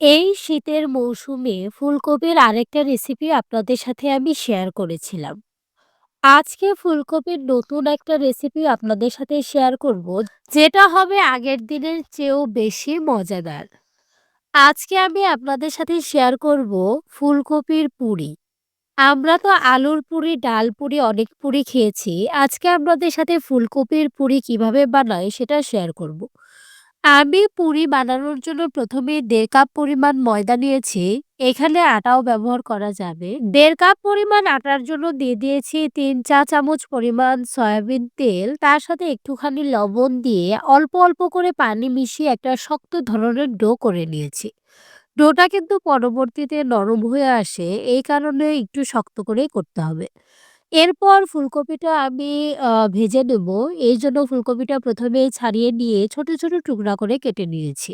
এই শীতের মৌসুমে ফুলকপির আরেকটা রেসিপি আপনাদের সাথে আমি শেয়ার করেছিলাম। আজকে ফুলকপির নতুন একটা রেসিপি আপনাদের সাথে শেয়ার করব, যেটা হবে আগের দিনের চেয়েও বেশি মজাদার। আজকে আমি আপনাদের সাথে শেয়ার করব ফুলকপির পুরি। আমরা তো আলুর পুরি, ডাল পুরি, অনেক পুরি খেয়েছি। আজকে আপনাদের সাথে ফুলকপির পুরি কীভাবে বানাই সেটা শেয়ার করব। আমি পুরি বানানোর জন্য প্রথমে দেড় কাপ পরিমাণ ময়দা নিয়েছি। এখানে আটাও ব্যবহার করা যাবে। দেড় কাপ পরিমাণ আটার জন্য দিয়ে দিয়েছি তিন চা চামচ পরিমাণ সয়াবিন তেল। তার সাথে একটুখানি লবণ দিয়ে অল্প, অল্প করে পানি মিশিয়ে একটা শক্ত ধরনের ডো করে নিয়েছি। ডোটা কিন্তু পরবর্তীতে নরম হয়ে আসে, এই কারণে একটু শক্ত করেই করতে হবে। এরপর ফুলকপিটা আমি ভেজে নেব। এই জন্য ফুলকপিটা প্রথমে ছাড়িয়ে নিয়ে ছোট, ছোট টুকরা করে কেটে নিয়েছি।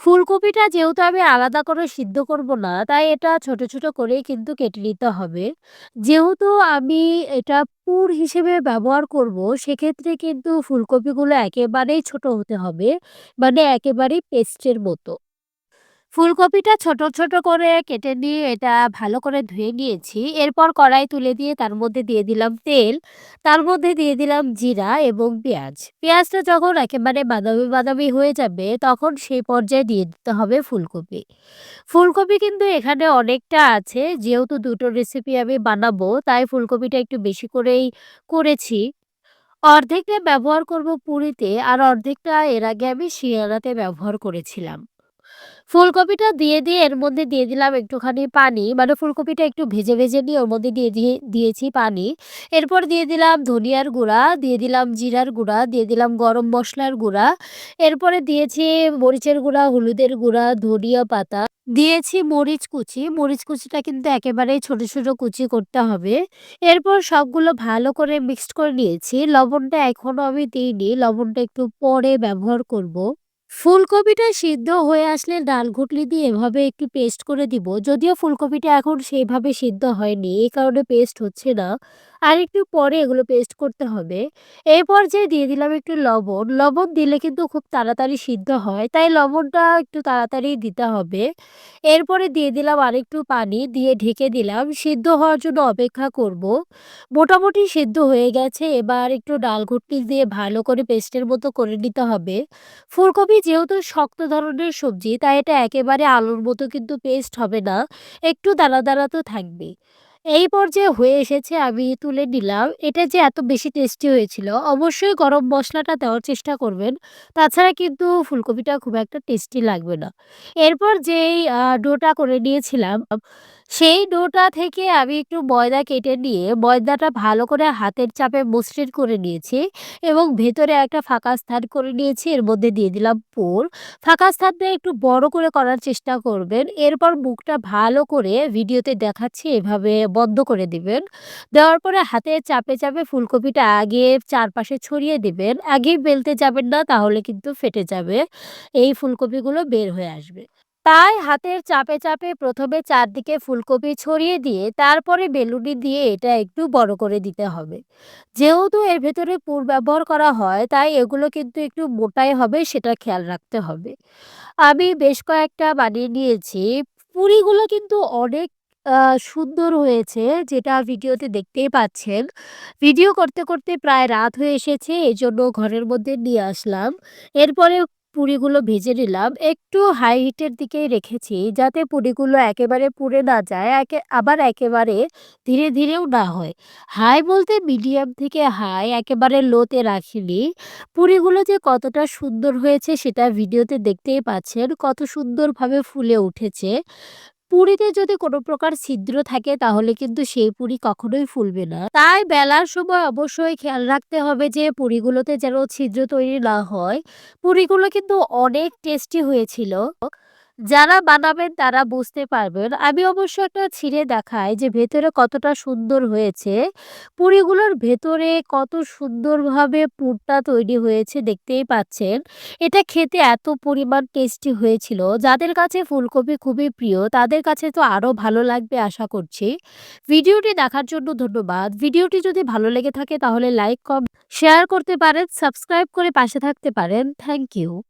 ফুলকপিটা যেহেতু আমি আলাদা করে সিদ্ধ করব না, তাই এটা ছোট, ছোট করেই কিন্তু কেটে নিতে হবে। যেহেতু আমি এটা পুর হিসেবে ব্যবহার করব, সেক্ষেত্রে কিন্তু ফুলকপিগুলো একেবারেই ছোট হতে হবে। মানে একেবারেই পেস্টের মতো। ফুলকপিটা ছোট, ছোট করে কেটে নিয়ে এটা ভালো করে ধুয়ে নিয়েছি। এরপর কড়াই তুলে দিয়ে তার মধ্যে দিয়ে দিলাম তেল। তার মধ্যে দিয়ে দিলাম জিরা এবং পেঁয়াজ। পেঁয়াজটা যখন একেবারে বাদামি, বাদামি হয়ে যাবে তখন সেই পর্যায়ে দিয়ে দিতে হবে ফুলকপি। ফুলকপি কিন্তু এখানে অনেকটা আছে। যেহেতু দুটো রেসিপি আমি বানাবো তাই ফুলকপিটা একটু বেশি করেই করেছি। অর্ধেকটা ব্যবহার করব পুরিতে আর অর্ধেকটা এর আগে আমি সিঙ্গারাতে ব্যবহার করেছিলাম। ফুলকপিটা দিয়ে দিয়ে এর মধ্যে দিয়ে দিলাম একটুখানি পানি। মানে ফুলকপিটা একটু ভেজে, ভেজে নিয়ে ওর মধ্যে দিয়ে দিয়ে দিয়েছি পানি। এরপর দিয়ে দিলাম ধনিয়ার গুঁড়া, দিয়ে দিলাম জিরার গুঁড়া, দিয়ে দিলাম গরম মশলার গুঁড়া। এরপরে দিয়েছি মরিচের গুঁড়া, হলুদের গুঁড়া, ধনিয়া পাতা, দিয়েছি মরিচ কুচি। মরিচ কুচিটা কিন্তু একেবারেই ছোট, ছোট কুচি করতে হবে। এরপর সবগুলো ভালো করে মিক্সড করে নিয়েছি। লবণটা এখনও আমি দিইনি। লবণটা একটু পরে ব্যবহার করব। ফুলকপিটা সিদ্ধ হয়ে আসলে ডাল ঘুটলি দিয়ে এভাবে একটু পেস্ট করে দিব। যদিও ফুলকপিটা এখন সেইভাবে সিদ্ধ হয়নি, এই কারণে পেস্ট হচ্ছে না। আরেকটু পরে এগুলো পেস্ট করতে হবে। এই পর্যায়ে দিয়ে দিলাম একটু লবণ। লবণ দিলে কিন্তু খুব তাড়াতাড়ি সিদ্ধ হয়, তাই লবণটা একটু তাড়াতাড়ি দিতে হবে। এরপরে দিয়ে দিলাম আরেকটু পানি, দিয়ে ঢেকে দিলাম। সিদ্ধ হওয়ার জন্য অপেক্ষা করব। মোটামুটি সিদ্ধ হয়ে গেছে। এবার একটু ডাল ঘুটনি দিয়ে ভালো করে পেস্টের মতো করে নিতে হবে। ফুলকপি যেহেতু শক্ত ধরনের সবজি, তাই এটা একেবারে আলুর মতো কিন্তু পেস্ট হবে না। একটু দানা, দানা তো থাকবেই। এই পর্যায়ে হয়ে এসেছে আমি তুলে নিলাম। এটা যে এত বেশি টেস্টি হয়েছিল, অবশ্যই গরম মশলাটা দেওয়ার চেষ্টা করবেন। তাছাড়া কিন্তু ফুলকপিটা খুব একটা টেস্টি লাগবে না। এরপর যেই ডোটা করে নিয়েছিলাম, সেই ডোটা থেকে আমি একটু ময়দা কেটে নিয়ে ময়দাটা ভালো করে হাতের চাপে মসৃণ করে নিয়েছি এবং ভেতরে একটা ফাঁকা স্থান করে নিয়েছি। এর মধ্যে দিয়ে দিলাম পুর। ফাঁকা স্থানটা একটু বড় করে করার চেষ্টা করবেন। এরপর মুখটা ভালো করে ভিডিওতে দেখাচ্ছি এভাবে বন্ধ করে দিবেন। দেওয়ার পরে হাতের চাপে, চাপে ফুলকপিটা আগে চারপাশে ছড়িয়ে দিবেন। আগেই বেলতে যাবেন না তাহলে কিন্তু ফেটে যাবে। এই ফুলকপিগুলো বের হয়ে আসবে। তাই হাতের চাপে, চাপে প্রথমে চারদিকে ফুলকপি ছড়িয়ে দিয়ে তারপরে বেলুনি দিয়ে এটা একটু বড় করে দিতে হবে। যেহেতু এর ভেতরে পুর ব্যবহার করা হয় তাই এগুলো কিন্তু একটু মোটাই হবে সেটা খেয়াল রাখতে হবে। আমি বেশ কয়েকটা বানিয়ে নিয়েছি। পুরিগুলো কিন্তু অনেক সুন্দর হয়েছে যেটা ভিডিওতে দেখতেই পাচ্ছেন। ভিডিও করতে, করতে প্রায় রাত হয়ে এসেছে এই জন্য ঘরের মধ্যে নিয়ে আসলাম। এরপরে পুরিগুলো ভেজে নিলাম। একটু হাই হিটের দিকেই রেখেছি যাতে পুরিগুলো একেবারে পুড়ে না যায়, একে আবার একেবারে ধীরে, ধীরেও না হয়। হাই বলতে মিডিয়াম থেকে হাই একেবারে লোতে রাখিনি। পুরিগুলো যে কতটা সুন্দর হয়েছে সেটা ভিডিওতে দেখতেই পাচ্ছেন। কত সুন্দরভাবে ফুলে উঠেছে। পুরিতে যদি কোনো প্রকার ছিদ্র থাকে, তাহলে কিন্তু সেই পুরী কখনোই ফুলবে না। তাই বেলার সময় অবশ্যই খেয়াল রাখতে হবে যে, পুরীগুলোতে যেন ছিদ্র তৈরি না হয়। পুরীগুলো কিন্তু অনেক টেস্টি হয়েছিল। যারা বানাবেন তারা বুঝতে পারবেন। আমি অবশ্য একটা ছিঁড়ে দেখাই যে ভেতরে কতটা সুন্দর হয়েছে। পুরিগুলোর ভেতরে কত সুন্দরভাবে পুরটা তৈরি হয়েছে দেখতেই পাচ্ছেন। এটা খেতে এত পরিমাণ টেস্টি হয়েছিল। যাদের কাছে ফুলকপি খুবই প্রিয় তাদের কাছে তো আরও ভালো লাগবে আশা করছি। ভিডিওটি দেখার জন্য ধন্যবাদ। ভিডিওটি যদি ভালো লেগে থাকে তাহলে লাইক, কম শেয়ার করতে পারেন, সাবস্ক্রাইব করে পাশে থাকতে পারেন। Thank you.